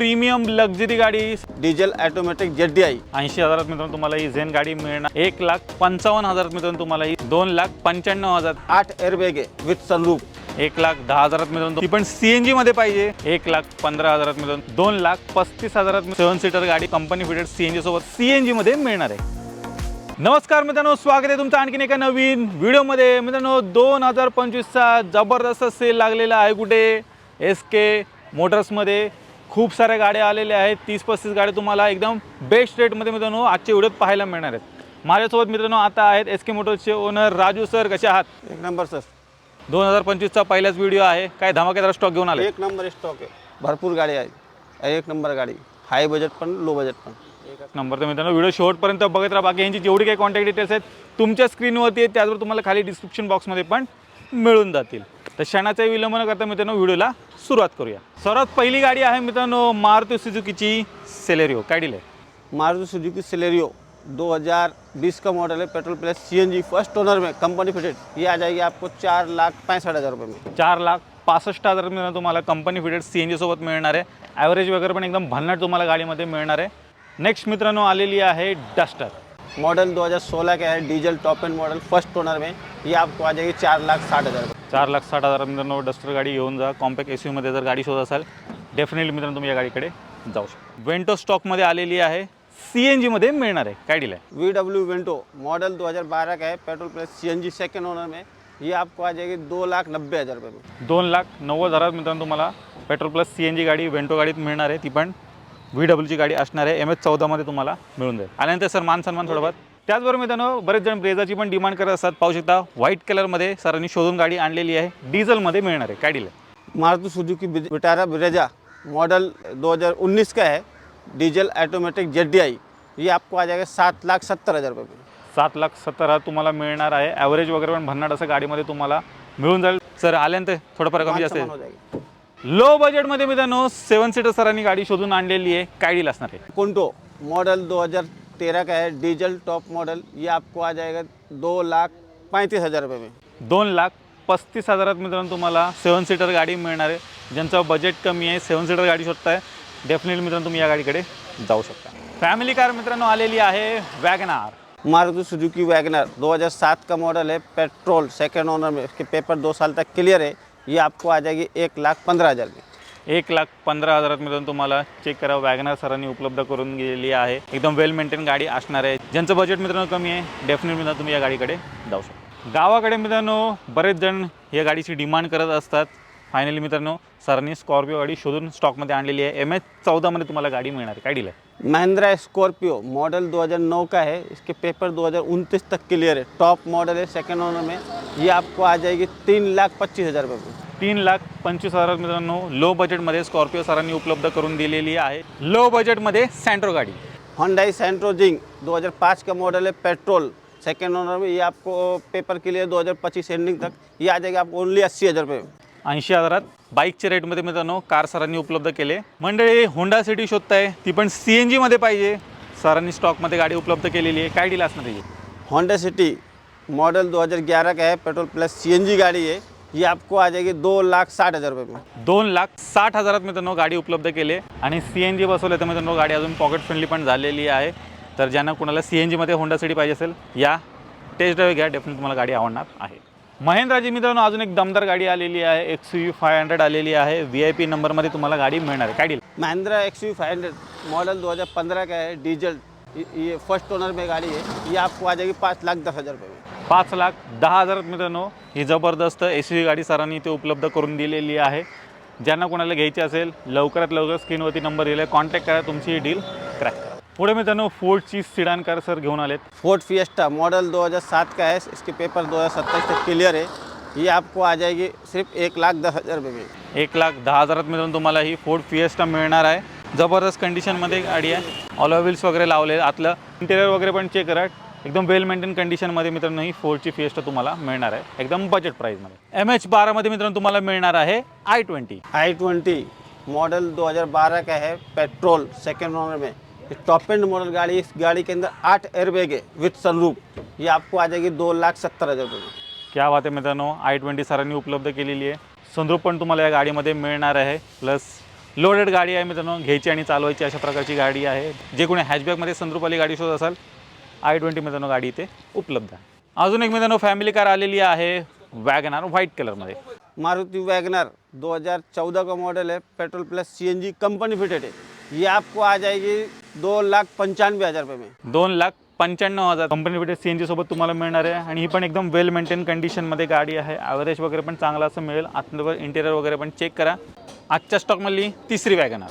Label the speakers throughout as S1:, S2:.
S1: Premium luxury गाडी
S2: diesel automatic Z D I
S1: ऐंशी हजारात मित्रांनो तुम्हाला ही झेन गाडी मिळणार. एक लाख पंचावन्न हजारात मित्रांनो तुम्हाला ही दोन लाख पंच्याण्णव हजार.
S2: आठ एअरबॅग आहे विथ सनरूफ
S1: एक लाख दहा हजारात मित्रांनो ती पण सीएनजी मध्ये पाहिजे. एक लाख पंधरा हजारात मित्रांनो दोन लाख पस्तीस हजारात सेवन सीटर गाडी कंपनी फिटेड सीएनजी सोबत सीएनजी मध्ये मिळणार आहे. नमस्कार मित्रांनो स्वागत आहे तुमचं आणखीन एका नवीन व्हिडिओमध्ये. मित्रांनो दोन हजार पंचवीसचा जबरदस्त सेल लागलेला आहे कुठे? एस के मोटर्समध्ये खूप साऱ्या गाड्या आलेल्या आहेत. तीस पस्तीस गाड्या तुम्हाला एकदम बेस्ट रेटमध्ये मित्रांनो आजच्या व्हिडिओत पाहायला मिळणार आहेत. माझ्यासोबत मित्रांनो आता आहेत एस के मोटर्सचे ओनर राजू सर कसे आहात?
S2: एक नंबर सर
S1: दोन हजार पंचवीसचा पहिलाच व्हिडिओ आहे. काय धमाकेदार स्टॉक घेऊन आले?
S2: एक नंबर स्टॉक आहे. भरपूर गाडी आहे एक नंबर गाडी. हाय बजेट पण लो बजेट पण.
S1: नंबर तर मित्रांनो व्हिडिओ शेवटपर्यंत बघत राहा. बाकी यांची जेवढी काही कॉन्टॅक्ट डिटेल्स आहेत तुमच्या स्क्रीनवरती आहेत. त्याचबरोबर तुम्हाला खाली डिस्क्रिप्शन बॉक्समध्ये पण मिळून जातील. तर क्षणाचाही विलंब न करता मित्रांनो व्हिडिओला सुरुवात करूया. सर्वात पहिली गाडी आहे मित्रांनो मारुती सुझुकीची सेलेरिओ काय डील
S2: मारुति सुजुकी सिलेरियो 2020 का मॉडल है petrol plus CNG first owner में कंपनी फिटेड ये आ जाएगी आपको चार लाख पैंसठ हज़ार रुपये में।
S1: चार लाख पासष्ट हजार मित्रांनो तुम्हाला कंपनी फिटेड सी एन जीसोबत मिळणार आहे. ॲव्हरेज वगैरे पण एकदम भन्नाट तुम्हाला गाडीमध्ये मिळणार आहे. नेक्स्ट मित्रांनो आलेली आहे डस्टर
S2: मॉडल 2016 का है diesel top end model first owner में. ये आपको आ जाएगी चार लाख साठ हज़ार रुपये.
S1: चार लाख साठ हजार मित्रांनो डस्टर गाडी घेऊन जा. कॉम्पॅक्ट एस यूमध्ये जर गाडी शोधत असाल डेफिनेटली मित्रांनो तुम्ही या गाडीकडे जाऊ शकता. वेंटो स्टॉकमध्ये आलेली आहे. सी एन जीमध्ये मिळणार आहे. काय डील आहे?
S2: वी डब्ल्यू वेंटो मॉडल 2012 का है petrol plus CNG second owner में. ये आपको आ जाएगी दो लाख नब्बे हज़ार रुपये में.
S1: दोन लाख नव्वद हजारात मित्रांनो तुम्हाला petrol plus C N G गाडी वेंटो गाडीत मिळणार आहे. ती पण व्ही डब्ल्यूची गाडी असणार आहे. एम एच चौदामध्ये तुम्हाला मिळून जाईल. आल्यानंतर सर मान सन्मान थोडंफार. त्याचबरोबर मित्रांनो बरेच जण ब्रेझाची पण डिमांड करत असतात. पाहू शकता व्हाईट कलरमध्ये सरांनी शोधून गाडी आणलेली आहे. डिझेलमध्ये मिळणार आहे. काय deal
S2: Maruti Suzuki Vitara Brezza model 2019 का है diesel automatic Z D I ये आपको आ जाएगा सात लाख सत्तर हज़ार रुपये.
S1: सात लाख सत्तर हजार तुम्हाला मिळणार आहे. ॲव्हरेज वगैरे पण भन्नाट असं गाडीमध्ये तुम्हाला मिळून जाईल. सर आल्यानंतर थोडंफार कमी जास्त
S2: सामान हो जाएगी
S1: लो बजेटमध्ये मित्रांनो सेवन सीटर सरांनी गाडी शोधून आणलेली आहे. काय डील असणार आहे?
S2: कुंटो मॉडल 2013 का है डीजल टॉप मॉडल ये आपको आ जाएगा दो लाख पैंतीस हज़ार रुपये में।
S1: दोन लाख पस्तीस हजारात मित्रांनो तुम्हाला सेवन सीटर गाडी मिळणार आहे. ज्यांचं बजेट कमी आहे सेवन सीटर गाडी शोधताय डेफिनेटली मित्रांनो तुम्ही या गाडीकडे जाऊ शकता. फॅमिली कार मित्रांनो आलेली आहे वॅगनार
S2: मारुति सुजुकी वैगनर 2007 का मॉडल है पेट्रोल सेकंड ओनर में इसके पेपर दो साल तक क्लियर है ये आपको आ जाएगी एक लाख पंद्रह हज़ार में।
S1: एक लाख पंधरा हजारात मिळून तुम्हाला चेक करा वॅगनार सरांनी उपलब्ध करून गेलेली आहे. एकदम वेल मेंटेन गाडी असणार आहे. ज्यांचं बजेट मित्रांनो कमी आहे डेफिनेट मित्रांनो तुम्ही या गाडीकडे जाऊ शकता. गावाकडे मित्रांनो बरेच जण या गाडीची डिमांड करत असतात. फायनली मित्रांनो सरांनी स्कॉर्पिओ गाडी शोधून स्टॉकमध्ये आणलेली आहे. एम एच चौदामध्ये तुम्हाला गाडी मिळणार आहे. काय डील आहे
S2: महिंद्रा स्कॉर्पियो मॉडल 2009 का है? इसके पेपर 2029 तक क्लियर है. टॉप मॉडल है सेकंड ओनर में. ये आपको आ जाएगी तीन लाख पच्चीस हज़ार रुपये
S1: तीन लाख पंचवीस हजार मित्रांनो लो बजेटमध्ये स्कॉर्पिओ सरांनी उपलब्ध करून दिलेली आहे. लो बजेटमध्ये सँट्रो गाडी.
S2: होंडाई सेंट्रो जिंग 2005 का मॉडल है पेट्रोल सेकंड ओनर में ये आपको पेपर क्लियर 2025 एंडिंग तक ये आ जाएगा आपको ओनली अस्सी हज़ार रुपये
S1: ऐंशी हजारात बाईकच्या रेटमध्ये मित्रांनो कार सरांनी उपलब्ध केले. मंडळी होंडा सिटी शोधताय ती पण सी एन जीमध्ये पाहिजे. सरांनी स्टॉकमध्ये गाडी उपलब्ध केलेली आहे. काय डील असणार
S2: होंडा सिटी मॉडल 2011 का है पेट्रोल प्लस सीएनजी गाड़ी है. ये आपको आ जाएगी दो लाख साठ हज़ार रुपये में.
S1: दोन लाख साठ हजारात मित्रांनो गाडी उपलब्ध केले आणि सी एन जी बसवले तर मित्रांनो गाडी अजून पॉकेट फ्रेंडली पण झालेली आहे. तर ज्यांना कुणाला सी एन जीमध्ये होंडा सिटी पाहिजे असेल या टेस्ट ड्राईव्ह घ्या डेफिनेट तुम्हाला गाडी आवडणार आहे. महिंद्राची मित्रांनो अजून एक दमदार गाडी आलेली आहे. एक्स यू फाय हंड्रेड आलेली आहे. व्ही आय पी नंबरमध्ये तुम्हाला गाडी मिळणार आहे. काय deal
S2: Mahindra X U five hundred model 2015 का है डीजल ये- ये फर्स्ट ओनर में गाड़ी है ये आपको आ जाएगी पाँच लाख दस हज़ार रुपये में.
S1: पाच लाख दहा हजार मित्रांनो ही जबरदस्त एस यू गाडी सरांनी इथे उपलब्ध करून दिलेली आहे. ज्यांना कोणाला घ्यायची असेल लवकरात लवकर स्क्रीनवरती नंबर दिला आहे. कॉन्टॅक्ट करा तुमची ही डील क्रॅक करा. पुढे मित्रांनो फोर्डची सिडान कार सर घेऊन आलेत.
S2: फोर्ड फिएस्टा मॉडल 2007 का है? इसके पेपर 2027 तक क्लियर है। ये आपको आ जाएगी सिर्फ एक लाख दस हज़ार रुपये में
S1: एक लाख दहा हजारात मित्रांनो तुम्हाला ही फोर्ड फिएस्टा मिळणार आहे. जबरदस्त कंडिशनमध्ये गाडी आहे. ऑल व्हील्स वगैरे लावले आतलं. इंटेरियर वगैरे पण चेक करा. एकदम वेल मेंटेन कंडिशनमध्ये मित्रांनो ही फोर्डची फिएस्टा तुम्हाला मिळणार आहे. एकदम बजेट प्राईजमध्ये एम एच बारामध्ये मित्रांनो तुम्हाला मिळणार आहे I twenty
S2: I twenty model 2012 का है पेट्रोल सेकेंड ओनर में. टॉप एंड मॉडल गाड़ी इस गाड़ी के अंदर आठ एयरबैग है विथ सनरूफ ये आपको आ जाएगी दो लाख सत्तर हज़ार रुपये
S1: क्या बात आहे मित्रांनो आय ट्वेंटी सरांनी उपलब्ध केलेली आहे. संद्रूप पण तुम्हाला या गाडीमध्ये मिळणार आहे. प्लस लोडेड गाडी आहे मित्रांनो घ्यायची आणि चालवायची अशा प्रकारची गाडी आहे. जे कोणी हॅचबॅकमध्ये संद्रुपाली गाडी शोध असाल आय ट्वेंटी मित्रांनो गाडी इथे उपलब्ध आहे. अजून एक मित्रांनो फॅमिली कार आलेली आहे वॅगनार व्हाईट कलरमध्ये
S2: मारुति वैगनर 2014 का मॉडल है petrol plus CNG company fitted है ये आपको आ जाएगी दो लाख पंचानवे हज़ार रुपये में.
S1: दोन लाख पंच्याण्णव हजार. कंपनी भेटेल सी एन जी सोबत तुम्हाला मिळणार आहे आणि ही पण एकदम वेल मेंटेन कंडिशनमध्ये गाडी आहे. ॲव्हरेज वगैरे पण चांगला असं मिळेल. आतमध्ये इंटेरियर वगैरे पण चेक करा. आजच्या स्टॉकमधली तिसरी WagonR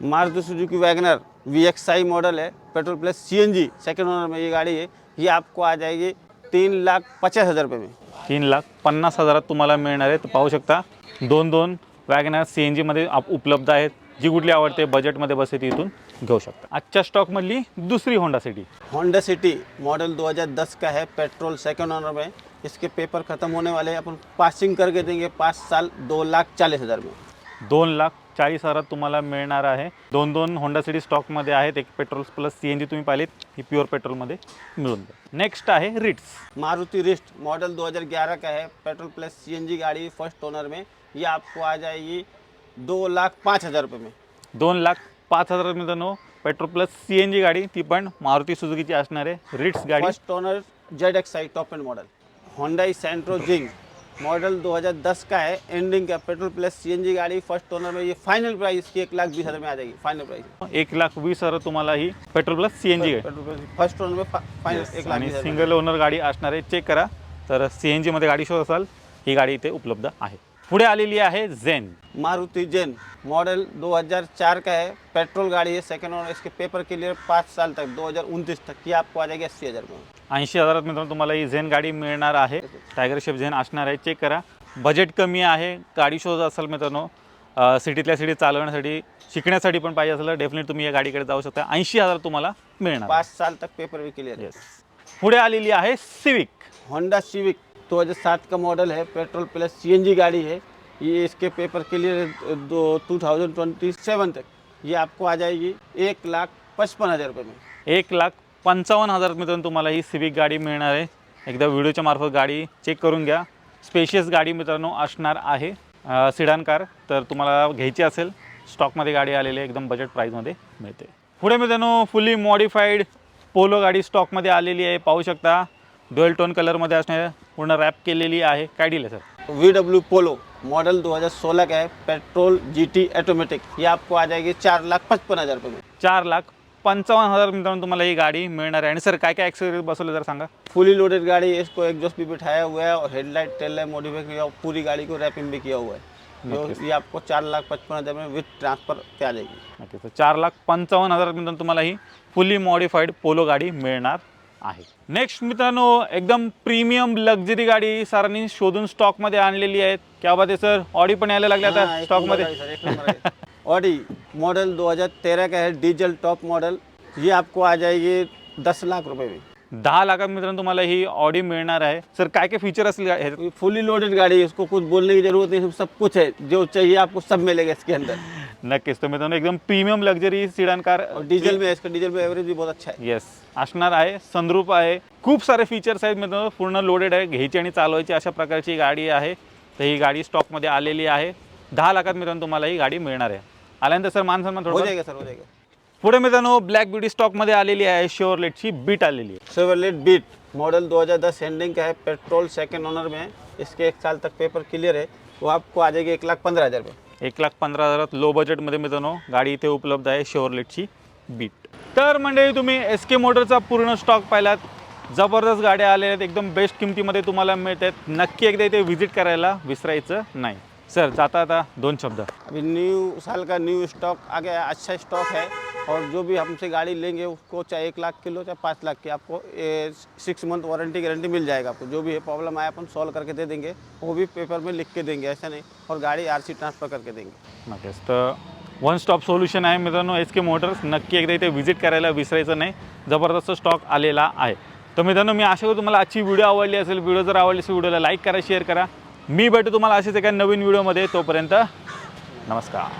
S2: Maruti Suzuki WagonR V X I model है petrol plus CNG second owner में ये गाड़ी है ये आपको आ जाएगी तीन लाख पचास हज़ार रुपये में।
S1: तीन लाख पन्नास हजारात तुम्हाला मिळणार आहे तर पाहू शकता दोन दोन वॅगनार सी एन जी जीमध्ये आप उपलब्ध आहेत जी कुठली आवडते बजेटमध्ये बसते ती इथून घेऊ शकता. आजच्या स्टॉकमधली दुसरी Honda City
S2: Honda City model 2010 का है पेट्रोल सेकंड ओनर में इसके पेपर ख़त्म होने वाले हैं अपन पासिंग करके देंगे पाँच साल दो लाख चालीस हज़ार में।
S1: दोन लाख चाळीस हजारात तुम्हाला मिळणार आहे. दोन दोन होंडा सिटी स्टॉकमध्ये आहेत. एक petrol plus C N G तुम्ही पाहिलीत. ही प्युअर पेट्रोलमध्ये मिळून जाईल. नेक्स्ट आहे रिट्स
S2: मारुति रिस्ट मॉडल 2011 का है. पेट्रोल प्लस सीएनजी गाड़ी फर्स्ट ओनर में. ये आपको आ जाएगी दो लाख पाँच हज़ार रुपये में।
S1: दोन लाख पाच हजार मित्रांनो petrol plus C N G गाडी. ती पण मारुती सुझुकीची असणार आहे. रिट्स गाडी.
S2: First owner Z X I top end model Hyundai Santro Xing model 2010 का है एंडिंग का पेट्रोल प्लस सीएनजी गाड़ी फर्स्ट ओनर में ये फाइनल प्राइस इसकी एक लाख बीस हज़ार में आ जाएगी फाइनल प्राइस
S1: एक लाख वीस हजार तुम्हाला ही petrol plus C N G आहे.
S2: पेट्रोल प्लस फर्स्ट ओनर में फाइनल एक लाख
S1: आणि
S2: हज़ार।
S1: सिंगल ओनर गाडी असणार आहे चेक करा. तर सी एन जीमध्ये गाडी शोध असाल ही गाडी इथे उपलब्ध आहे. पुढे आलेली आहे झेन
S2: मारुति जेन मॉडल 2004 का है पेट्रोल गाड़ी है सेकंड ओनर इसके पेपर क्लियर पाँच साल तक 2029 तक की आपको आ जाएगी अस्सी हज़ार में।
S1: ऐंशी हजारात मित्रांनो तुम्हाला ही झेन गाडी मिळणार आहे. टायगर शेप झेन असणार आहे. चेक करा. बजेट कमी आहे. गाडी शोध असाल मित्रांनो सिटीतल्या सिटी चालवण्यासाठी शिकण्यासाठी पण पाहिजे असेल डेफिनेट तुम्ही या गाडीकडे जाऊ शकता. ऐंशी हजार तुम्हाला मिळणार
S2: पाँच साल तक पेपर भी क्लियर
S1: येस पुढे आलेली आहे सिविक
S2: होंडा सिविक 2007 का मॉडल है पेट्रोल प्लस सीएनजी गाड़ी है ये इसके पेपर क्लियर दो टू थाउजेंड ट्वेंटी सेवन तक. ये आपको आ जाएगी एक लाख पचपन हज़ार रुपये में.
S1: एक लाख पंचावन्न हजार मित्रांनो तुम्हाला ही सिविक गाडी मिळणार आहे. एकदा व्हिडिओच्या मार्फत गाडी चेक करून घ्या. स्पेशियस गाडी मित्रांनो असणार आहे. सिडान कार तर तुम्हाला घ्यायची असेल स्टॉकमध्ये गाडी आलेली आहे एकदम बजेट प्राईजमध्ये मिळते. पुढे मित्रांनो फुल्ली मॉडिफाईड पोलो गाडी स्टॉकमध्ये आलेली आहे. पाहू शकता डुएल टोन कलरमध्ये असणार पूर्ण रॅप केलेली आहे. काय डील आहे sir
S2: V W Polo model 2016 का है पेट्रोल जीटी ऑटोमेटिक ये आपको आ जाएगी चार लाख पचपन हज़ार रुपये में
S1: चार लाख पंचावन्न हजार मित्रांनो तुम्हाला ही गाडी मिळणार आहे. आणि सर काय काय ॲक्सेसरीज बसवले जर सांगा.
S2: फुली लोडेड गाड़ी है इसको एग्जॉस्ट भी बिठाया हुआ है और हेडलाइट टेल लाइट मॉडिफाई किया हुआ पूरी गाड़ी को रैपिंग भी किया हुआ है। जो ये आपको चार लाख पचपन हज़ार में विथ ट्रांसफर पे आ जाएगी।
S1: ओके तर चार लाख पंचावन्न हजार मित्रांनो तुम्हाला ही फुल्ली मॉडिफाईड पोलो गाडी मिळणार आहे. नेक्स्ट मित्रांनो एकदम प्रीमियम लक्झरी गाडी सरांनी शोधून स्टॉकमध्ये आणलेली आहेत क्या बात आहे सर ऑडी पण यायला लागल्या आता स्टॉकमध्ये।
S2: ऑडी मॉडल 2013 का है डीजल टॉप मॉडल। ये आपको आ जाएगी दस लाख रुपए में।
S1: दहा लाखात मित्रांनो तुम्हाला ही ऑडी मिळणार आहे. सर काय काय फीचर असतील गा- ह्याच्यात?
S2: फुली लोडेड गाड़ी है इसको कुछ बोलने की जरूरत नहीं सब कुछ है जो चाहिए आपको सब मिलेगा इसके अंदर।
S1: नक्कीच तर मित्रांनो एकदम प्रीमियम लक्झरी सिडान कार
S2: और डीजल में है, इसका डीजल में एवरेज भी बहुत अच्छा है।
S1: येस असणार आहे सनरूप आहे. खूप सारे फीचर्स आहेत मित्रांनो पूर्ण लोडेड आहे घ्यायची आणि चालवायची अशा प्रकारची गाडी आहे. तर ही गाडी स्टॉकमध्ये आलेली आहे. दहा लाखात मित्रांनो तुम्हाला ही गाडी मिळणार आहे. आल्यानंतर सर मान सन्मान
S2: हो
S1: थोडं
S2: जाएगा सर हो जाएगा
S1: पुढे मित्रांनो ब्लॅक ब्युटी स्टॉकमध्ये आलेली आहे शेवरलेटची बीट आलेली आहे.
S2: सेवरलेट बीट मॉडल 2010 एंडिंग का है पेट्रोल सेकंड ओनर में. है। इसके एक साल तक पेपर क्लियर है. वो आपको आ जाएगी एक लाख पंद्रह हज़ार रुपये
S1: एक लाख पंधरा हजारात लो बजेटमध्ये मित्रांनो गाडी इथे उपलब्ध आहे शेवरलेटची बीट तर मंडळी तुम्ही एस के मोटरचा पूर्ण स्टॉक पाहिलात. जबरदस्त गाड्या आलेल्या आहेत एकदम बेस्ट किमतीमध्ये तुम्हाला मिळत आहेत. नक्की एकदा इथे व्हिजिट करायला विसरायचं नाही. सर जाता आता दोन शब्द.
S2: अभी न्यू साल का न्यू स्टॉक आ गया अच्छा स्टॉक है और जो भी हमसे गाड़ी लेंगे उसको चाहे एक लाख किलो चाहे पाँच लाख की आपको सिक्स मंथ वारंटी गारंटी मिल जाएगा आपको। जो भी है प्रॉब्लम आए अपन सॉल्व करके दे देंगे वो भी पेपर में लिख के देंगे ऐसा नहीं और गाड़ी आरसी ट्रांसफ़र करके देंगे।
S1: नक्कीच तर वन स्टॉप सोल्युशन आहे मित्रांनो एस के मोटर्स नक्की एकदा इथे व्हिजिट करायला विसरायचं नाही. जबरदस्त स्टॉक आलेला आहे. तर मित्रांनो मी आशा करतो तुम्हाला आजची व्हिडिओ आवडली असेल व्हिडिओ जर आवडली असेल व्हिडिओला लाईक करा शेअर करा. मी भेटू तुम्हाला असेच एका नवीन व्हिडिओमध्ये. तोपर्यंत नमस्कार.